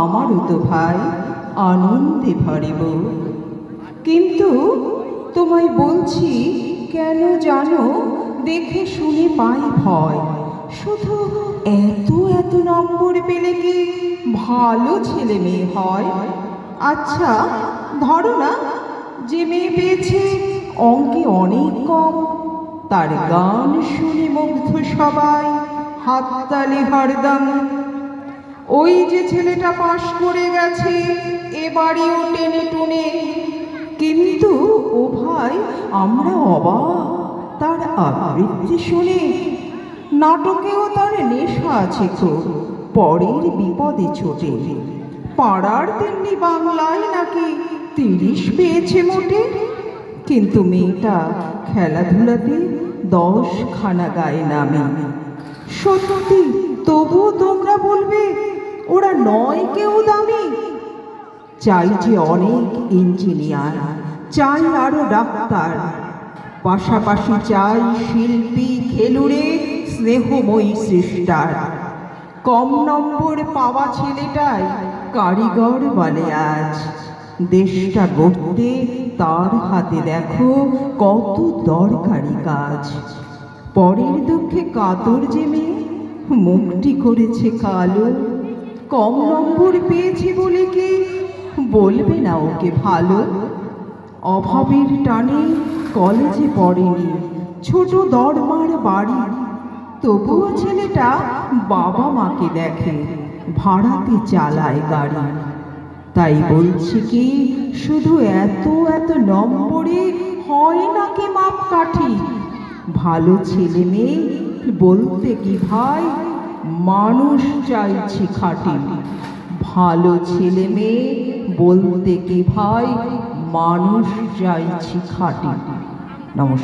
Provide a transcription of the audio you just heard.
আমারও তো ভাই, আনন্দে ভরে। কিন্তু তোমায় বলছি, কেন জানো, দেখে শুনে পাই ভয় শুধু এত এত নম্বর পেলে কি ভালো ছেলে মেয়ে হয় আচ্ছা ধরো না, যে মেয়ে পেয়েছে অঙ্কে অনেক কম, তার গান শুনে মুগ্ধ সবাই, হাততালি হরদম ওই যে ছেলেটা পাশ করে গেছে এবারেও টেনে টুনে। কিন্তু ও ভাই, আমরা অবাক, তার আবৃত্তি শুনে। নাটকেও তার নেশা আছে খুব, পরের বিপদে ছোটে। পাড়ার তেমনি বাংলায় নাকি তিরিশ পেয়েছে মোটে। কিন্তু মেয়েটা খেলাধুলাতে দশ খানা গায়ে নামে। সত্যি, তবুও তোমরা বলবে ওরা নয় কেউ দামি। চাই যে অনেক ইঞ্জিনিয়ার চাই আরও ডাক্তার। পাশাপাশি চাই শিল্পী, খেলুড়ে স্নেহময়ী সৃষ্টার কম নম্বর পাওয়া ছেলেটাই কারিগর বলে আজ। দেশটা গড়তে তার হাতে দেখো কত দরকারি কাজ। পরের দুঃখে কাতর মেয়ে মুখটি করেছে কালো। কম নম্বর পেয়েছি বলে কি? বলবে না ওকে ভালো। অভাবের টানে কলেজে পড়েনি, ছোট দরমার বাড়ি। তবুও ছেলেটা বাবা মাকে দেখে, ভাড়াতে চালায় গাড়ি। তাই বলছি কি, শুধু এত এত নম্বরে হয় না নাকি মাপকাঠি? ভালো ছেলে মেয়ে বলতে কি ভাই? মানুষ চাইছি খাটি ভালো ছেলে মেয়ে বলতে কি ভাই? মানুষ চাইছি খাটি নমস্কার।